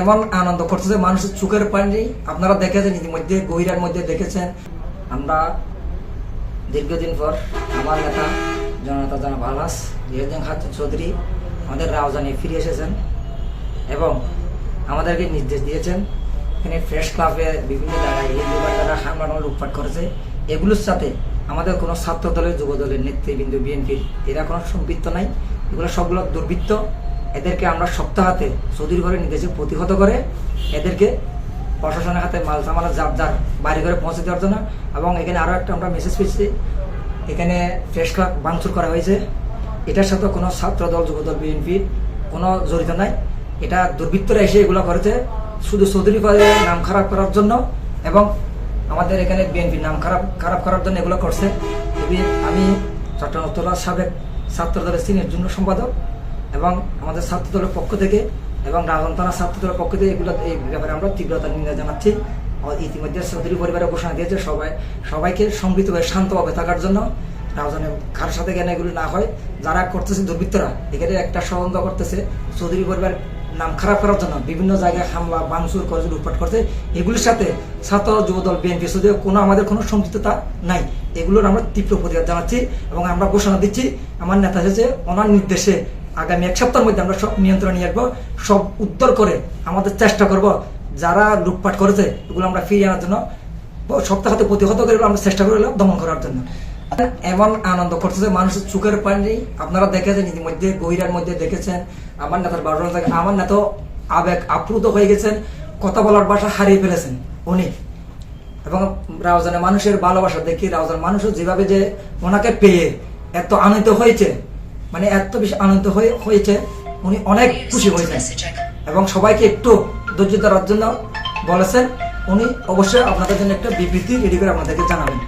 এমন আনন্দ করতেছে মানুষের চোখের পানি, আপনারা দেখেছেন ইতিমধ্যে গহিরার মধ্যে দেখেছেন। আমরা দীর্ঘদিন পর আমার নেতা, জননেতা জনাব আলাস জিয়াউদ্দিন খাতুন চৌধুরী আমাদের রাউজানে ফিরে এসেছেন এবং আমাদেরকে নির্দেশ দিয়েছেন, এখানে ফ্রেশ ক্লাবে বিভিন্ন জায়গায় হিন্দু যারা হামলা লুটপাট করেছে। এগুলোর সাথে আমাদের কোনো ছাত্র দলের যুব দলের নেতৃবৃন্দ, বিএনপির, এরা কোনো সম্পৃক্ত নাই। এগুলো সবগুলো দুর্বৃত্ত। এদেরকে আমরা সপ্তাহাতে চৌধুরী ঘরে নির্দেশে প্রতিহত করে এদেরকে প্রশাসনের হাতে মাল যার যার বাড়ি ঘরে পৌঁছে দেওয়ার জন্য এবং এখানে আরও একটা আমরা মেসেজ পেয়েছি। এখানে প্রেস ক্লাব ভাঙচুর করা হয়েছে। এটার সাথে কোনো ছাত্র দল যুবদল বিএনপির কোনো জড়িত নাই। এটা দুর্বৃত্তরা এসে এগুলো করেছে শুধু চৌধুরী কলেজের নাম খারাপ করার জন্য এবং আমাদের এখানে বিএনপির নাম খারাপ খারাপ করার জন্য এগুলো করছে। আমি চট্টগ্রাম সাবেক ছাত্র দলের সিনিয়র জন্য সম্পাদক এবং আমাদের ছাত্র দলের পক্ষ থেকে এবং রাজন থানা ছাত্র দলের পক্ষ থেকে এগুলো এই ব্যাপারে আমরা তীব্রতা নিন্দা জানাচ্ছি। ইতিমধ্যে চৌধুরী পরিবারের ঘোষণা দিয়েছে, সবাই সবাইকে সম্মিলিতভাবে শান্তভাবে থাকার জন্য রাজনে কার সাথে জ্ঞান এগুলো না হয়। যারা করতেছে দুর্বৃত্তরা, এখানে একটা ষড়যন্ত্র করতেছে। চৌধুরী পরিবার নাম খারাপ করার জন্য বিভিন্ন জায়গায় হামলা বাংসুর করে লুটপাট করছে। এগুলির সাথে ছাত্র যুবদল বিএনপি শুধু কোনো আমাদের কোনো সম্পৃক্ততা নাই। এগুলোর আমরা তীব্র প্রতিবাদ জানাচ্ছি এবং আমরা ঘোষণা দিচ্ছি। আমার নেতা এসেছে, ওনার নির্দেশে আগামী এক সপ্তাহের মধ্যে আমরা সব নিয়ন্ত্রণ নিয়ে আসব, সব উত্তর করে আমাদের চেষ্টা করব যারা লুটপাট করেছে, এগুলো আমরা ফিরিয়ে আনার জন্য। সপ্তাহ হতে প্রতিহত করে আমরা চেষ্টা করে দমন করার জন্য। এমন আনন্দ করতেছে মানুষের চোখের পানি। আপনারা দেখেছেন, ইতিমধ্যে গহিরার মধ্যে দেখেছেন, আমার নেতার বারো থেকে আমার নেতা আবেগ আপ্লুত হয়ে গেছেন, কথা বলার ভাষা হারিয়ে ফেলেছেন উনি। এবং রাউজানের মানুষের ভালোবাসা দেখি রাউজান মানুষও যেভাবে যে ওনাকে পেয়ে এত আনন্দিত হয়েছে মানে এত বেশি আনন্দ হয়ে, হয়েছে, উনি অনেক খুশি হয়েছেন। এবং সবাইকে একটু ধৈর্য ধরার জন্য বলেছেন, উনি অবশ্যই আপনাদের জন্য একটা বিবৃতি রেডি করে আপনাদেরকে জানাবেন।